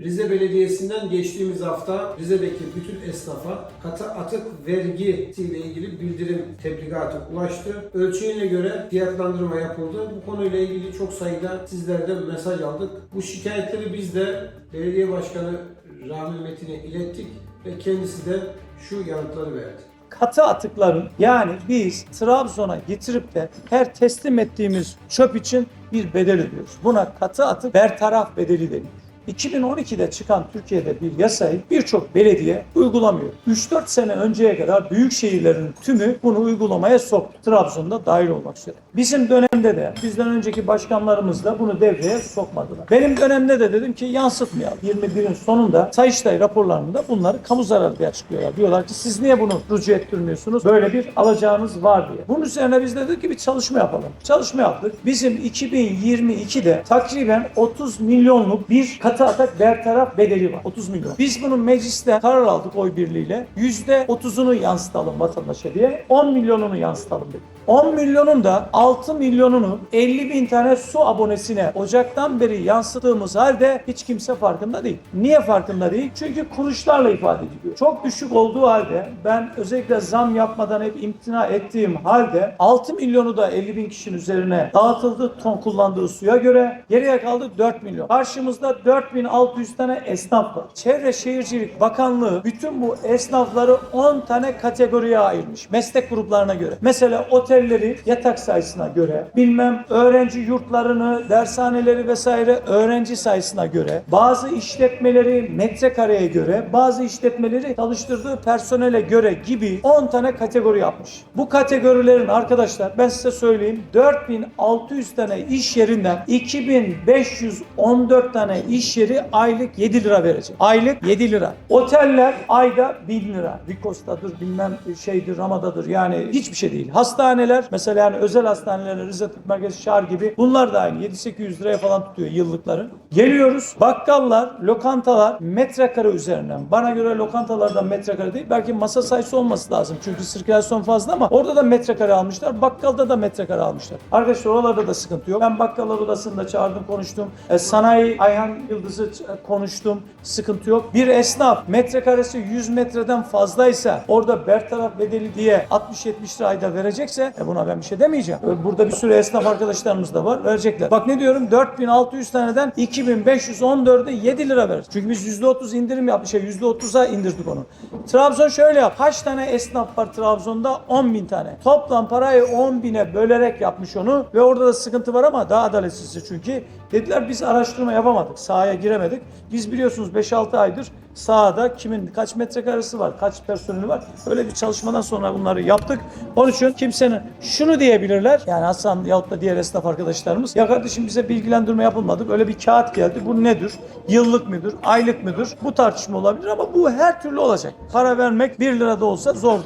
Rize Belediyesi'nden geçtiğimiz hafta Rize'deki bütün esnafa katı atık vergi ile ilgili bildirim tebligatı ulaştı. Ölçeğine göre fiyatlandırma yapıldı. Bu konuyla ilgili çok sayıda sizlerden mesaj aldık. Bu şikayetleri biz de belediye başkanı Rami Metin'e ilettik ve kendisi de şu yanıtları verdi. katı atıkların yani biz Trabzon'a getirip de her teslim ettiğimiz çöp için bir bedel ödüyoruz. Buna katı atık bertaraf bedeli deniyor. 2012'de çıkan Türkiye'de bir yasayı birçok belediye uygulamıyor. 3-4 sene önceye kadar büyük şehirlerin tümü bunu uygulamaya soktu. Trabzon'da dahil olmak üzere. Bizim dönemde de bizden önceki başkanlarımız da bunu devreye sokmadılar. Benim dönemde de dedim ki yansıtmayalım. 21'in sonunda Sayıştay raporlarında bunları kamu zararı diye açıklıyorlar. Diyorlar ki siz niye bunu rücu ettirmiyorsunuz? Böyle bir alacağınız var diye. Bunun üzerine biz de dedik ki bir çalışma yapalım. Çalışma yaptık. Bizim 2022'de takriben 30 milyonluk bir katı atak bertaraf bedeli var. 30 milyon. Biz bunun mecliste karar aldık oy birliğiyle. %30'unu yansıtalım vatandaşa diye. 10 milyonunu yansıtalım dedik. 10 milyonun da 6 milyonunu 50 bin tane su abonesine Ocak'tan beri yansıttığımız halde hiç kimse farkında değil. Niye farkında değil? Çünkü kuruşlarla ifade ediliyor. Çok düşük olduğu halde ben özellikle zam yapmadan hep imtina ettiğim halde 6 milyonu da 50 bin kişinin üzerine dağıtıldı ton kullandığı suya göre. Geriye kaldı 4 milyon. Karşımızda 4600 tane esnaf var. Çevre Şehircilik Bakanlığı bütün bu esnafları 10 tane kategoriye ayırmış. Meslek gruplarına göre. Mesela otelleri yatak sayısına göre, bilmem öğrenci yurtlarını, dershaneleri vesaire öğrenci sayısına göre, bazı işletmeleri metrekareye göre, bazı işletmeleri çalıştırdığı personele göre gibi 10 tane kategori yapmış. Bu kategorilerin arkadaşlar ben size söyleyeyim 4600 tane iş yerinden 2514 tane iş yeri aylık 7 lira verecek. Aylık 7 lira. Oteller ayda 1000 lira. Vikos'tadır bilmem şeydir Ramadadır yani hiçbir şey değil. Hastaneler mesela yani özel hastaneler Rize Tıp Merkezi Şar gibi bunlar da aynı 7-800 liraya falan tutuyor yıllıkları. Geliyoruz bakkallar, lokantalar metrekare üzerinden. Bana göre lokantalarda metrekare değil. Belki masa sayısı olması lazım. Çünkü sirkülasyon fazla ama orada da metrekare almışlar. Bakkalda da metrekare almışlar. Arkadaşlar oralarda da sıkıntı yok. Ben bakkallar odasında çağırdım konuştum. E, sanayi Ayhan Yıldız'ı konuştum. Sıkıntı yok. Bir esnaf metrekaresi 100 metreden fazlaysa orada bertaraf bedeli diye 60-70 lira ayda verecekse e buna ben bir şey demeyeceğim. Burada bir sürü esnaf arkadaşlarımız da var. Verecekler. Bak ne diyorum 4600 taneden 2514'e 7 lira verir. Çünkü biz %30 indirim yapmış. Şey, %30'a indirdik onu. Trabzon şöyle yap. Kaç tane esnaf var Trabzon'da? 10 bin tane. Toplam parayı 10 bine bölerek yapmış onu ve orada da sıkıntı var ama daha adaletsiz çünkü. Dediler biz araştırma yapamadık. Sahaya giremedik. Biz biliyorsunuz 5-6 aydır sahada kimin kaç metrekaresi var, kaç personeli var. Öyle bir çalışmadan sonra bunları yaptık. Onun için kimsenin şunu diyebilirler. Yani Hasan yahut da diğer esnaf arkadaşlarımız. Ya kardeşim bize bilgilendirme yapılmadı. Böyle bir kağıt geldi. Bu nedir? Yıllık müdür? Aylık müdür? Bu tartışma olabilir ama bu her türlü olacak. Para vermek 1 lira da olsa zordur.